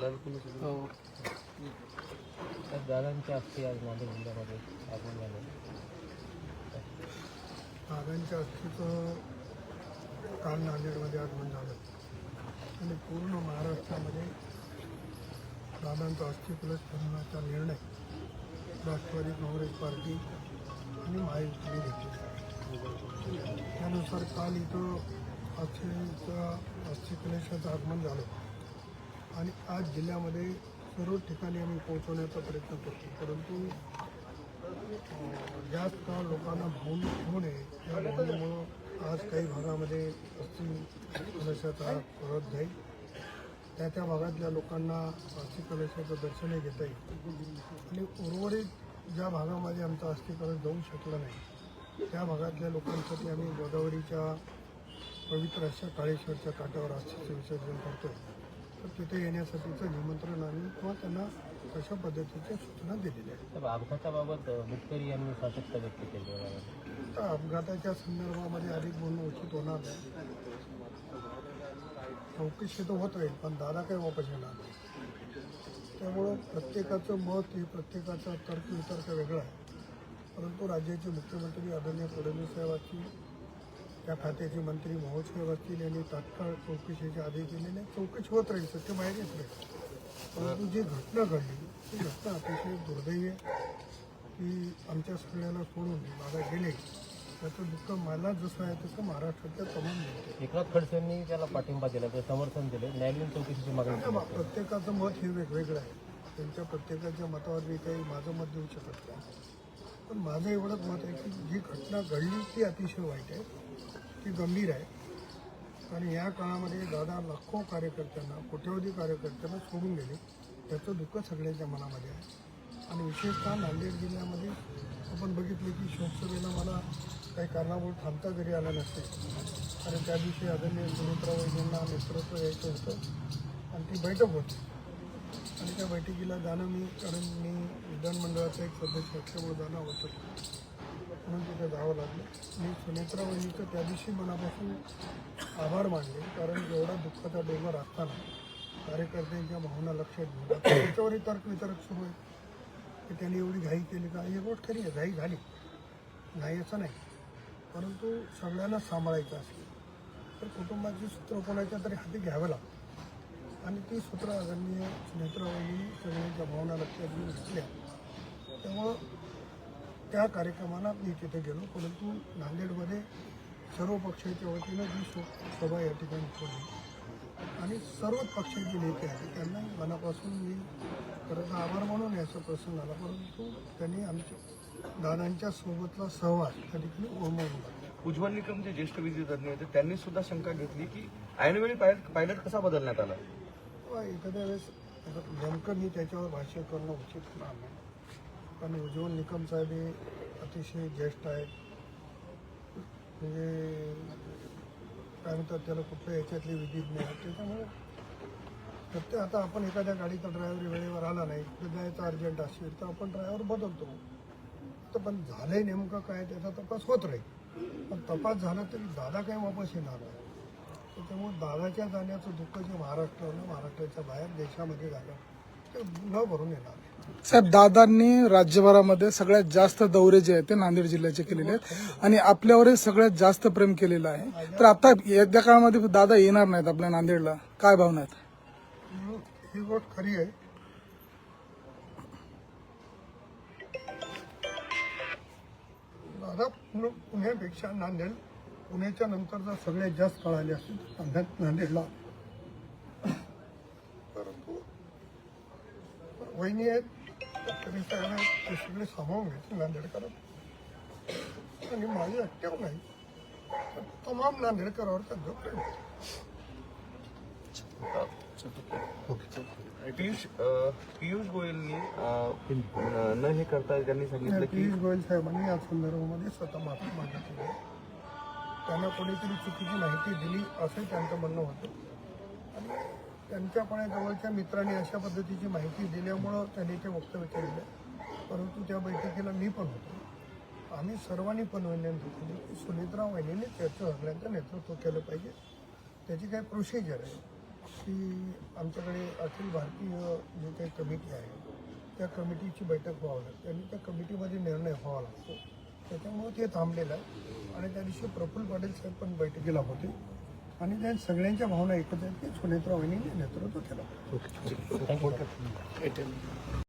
हो. दादांच्या अस्थी आज नांदेड जिल्ह्यामध्ये आगमन झालं. दादांच्या अस्थीचं काल नांदेडमध्ये आगमन झालं. आणि पूर्ण महाराष्ट्रामध्ये दादांचा अस्थी कलश ठरवण्याचा निर्णय राष्ट्रवादी काँग्रेस पार्टी आणि महायुतीने घेतला त्यानुसार काल इथं अस्थीचं अस्थी कलशाचं आगमन झालं. आणि आज जिल्ह्यामध्ये सर्व ठिकाणी आम्ही पोहोचवण्याचा प्रयत्न करतो. परंतु जास्त काळ लोकांना भावून ठेवू नये. या भावनेमुळं आज काही भागामध्ये अस्थि कलशाचा परत जाईल. त्या त्या भागातल्या लोकांना अस्थि कलशाचं दर्शनही घेता येईल. आणि उर्वरित ज्या भागामध्ये आमचा अस्थि कलश जाऊ शकला नाही त्या भागातल्या लोकांसाठी आम्ही गोदावरीच्या पवित्र अशा काळेश्वरच्या काठावर अस्थिचं विसर्जन करतो तर तिथे येण्यासाठीचं निमंत्रण आम्ही किंवा त्यांना अशा पद्धतीच्या सूचना दिलेल्या आहेत. तर अपघाताबाबत मुटकरी यांनी सातत्य व्यक्त केले. तर अपघाताच्या संदर्भामध्ये अधिक बोलणं उचित होणार नाही. चौकशी तर होत राहील पण दादा काही वापस येणार नाही. त्यामुळं प्रत्येकाचं मत हे प्रत्येकाचा तर्क वितर्क वेगळा आहे. परंतु राज्याचे मुख्यमंत्री आदरणीय फडणवीस साहेबांची त्या खात्याचे मंत्री मोहोळ साहेब असतील यांनी तात्काळ चौकशीचे आदेश दिलेले. चौकशी होत राहील सत्य बाहेर येत राहील परंतु जी घटना घडली ती घटना अतिशय दुर्दैवी आहे. की आमच्या सगळ्याला सोडून दादा गेले. त्याचं दुःख मला जसं आहे तसं महाराष्ट्रातल्या तमाम एकनाथ खडसे यांनी त्याला पाठिंबा दिला ते समर्थन दिले. न्यायालयीन चौकशीची मागणी. प्रत्येकाचं मत हे वेगवेगळं आहे. त्यांच्या प्रत्येकाच्या मतावर मी काही माझं मत देऊ शकत नाही. पण माझं एवढंच मत आहे की जी घटना घडली ती अतिशय वाईट आहे. ती गंभीर आहे. आणि या काळामध्ये दादा लाखो कार्यकर्त्यांना कोट्यवधी कार्यकर्त्यांना सोडून गेले. त्याचं दुःख सगळ्यांच्या मनामध्ये आहे. आणि विशेषतः नांदेड जिल्ह्यामध्ये आपण बघितलं की शोकसभेला मला काही कारणामुळे थांबता घरी आला नसते. कारण त्या दिवशी आदरणीय सुमित्रा वैद्यांना नेतृत्व यायचं होतं. आणि ती बैठक होती. आणि त्या बैठकीला जाणं मी कारण मी विधानमंडळाचा एक सदस्य असल्यामुळे जाणं होतं. म्हणून तिथे जावं लागलं. मी सुनेत्रा वहिनीचं त्या दिवशी मनापासून आभार मानले कारण एवढा दुःखाचा डोंगर असताना कार्यकर्त्यांच्या भावना लक्षात घेऊन. त्याच्यावरही तर्क वितर्क सुरू आहे. की त्यांनी एवढी घाई केली का? ही गोष्ट खरी आहे. घाई झाली. नाही असं नाही. परंतु सगळ्यांना सांभाळायचं असेल तर कुटुंबाची सूत्र कोणाच्या तरी हाती घ्यावं लागतं. आणि ती सूत्र आदरणीय नेत्रावळी सगळ्यांच्या भावना लक्षात घेऊन घेतल्या. त्यामुळं त्या कार्यक्रमाला मी तिथे गेलो परंतु नांदेडमध्ये सर्व पक्षाच्या वतीनं जी शो सभा या ठिकाणी ठेवली आणि सर्वच पक्षाचे नेते आहेत त्यांना मनापासून मी खरं तर आभार मानून याचा प्रसंग आला परंतु त्यांनी आमच्या दादांच्या सोबतला सहवास त्या ठिकाणी ओळमवून लागला उज्ज्वल निकम जे ज्येष्ठ विधितज्ञ होते त्यांनी सुद्धा शंका घेतली की ऐनवेळी पायलट पायलट कसा बदलण्यात आला? किंवा एखाद्या वेळेस नेमकं मी त्याच्यावर भाष्य करणं उचित नाही. कारण उज्ज्वल निकम साहेब हे अतिशय ज्येष्ठ आहेत. म्हणजे काय म्हणतात त्याला कुठल्या याच्यातले विधिज्ञ आहेत त्याच्यामुळे प्रत्येक आता आपण एखाद्या गाडीचा ड्रायव्हर वेळेवर आला नाही तर जायचं अर्जंट असेल तर आपण ड्रायव्हर बदलतो. तर पण झालंय नेमकं काय त्याचा तपास होत राहील पण तपास झाला तरी दादा काही वापस येणार नाही. त्याच्यामुळे दादाच्या जाण्याचं दुःख जे महाराष्ट्रानं महाराष्ट्राच्या बाहेर देशामध्ये झालं. भरून येणार. साहेब दादांनी राज्यभरामध्ये सगळ्यात जास्त दौरे जे आहेत ते नांदेड जिल्ह्याचे केलेले आहेत. आणि आपल्यावरही सगळ्यात जास्त प्रेम केलेलं आहे. तर आता येत्या काळामध्ये दादा येणार नाहीत आपल्या नांदेडला. काय भावना आहेत? म्हणून ही गोष्ट खरी आहे. दादा पुणे पुण्यापेक्षा नांदेड पुण्याच्या नंतर जर सगळ्यात जास्त काळ आले असतील नांदेडला. वहिनी आहेत. तरी सगळ्यांना ते सगळे सामावून घेतील नांदेडकरात आणि माझी अट्ट्यावर नाही. तमाम नांदेडकरावर त्यांचं प्रेम आहे. पियुष पियुष गोयलनी न हे करता त्यांनी सांगितलं की पियुष गोयल साहेबांनी या संदर्भामध्ये स्वतः माफी मागितली. त्यांना कोणीतरी चुकीची माहिती दिली असं त्यांचं म्हणणं होतं. आणि त्यांच्या पण जवळच्या मित्रांनी अशा पद्धतीची माहिती दिल्यामुळं त्यांनी ते वक्तव्य केलेलं परंतु त्या बैठकीला मी पण होतो. आम्ही सर्वांनी पण विनंती केली की सुनित्रा वहिनीने त्याचं सगळ्यांचं नेतृत्व केलं पाहिजे. त्याची काही प्रोसिजर आहे. की आमच्याकडे अखिल भारतीय जे काही कमिटी आहे त्या कमिटीची बैठक व्हावं लागते आणि त्या कमिटीमध्ये निर्णय व्हावा लागतो. त्याच्यामुळं ते थांबलेलं आहे. आणि त्या दिवशी प्रफुल्ल पाटील साहेब पण बैठकीला होते. आणि त्या सगळ्यांच्या भावना एकत्र आहेत. की सुनेत्रा वहिनीने नेतृत्व केलं.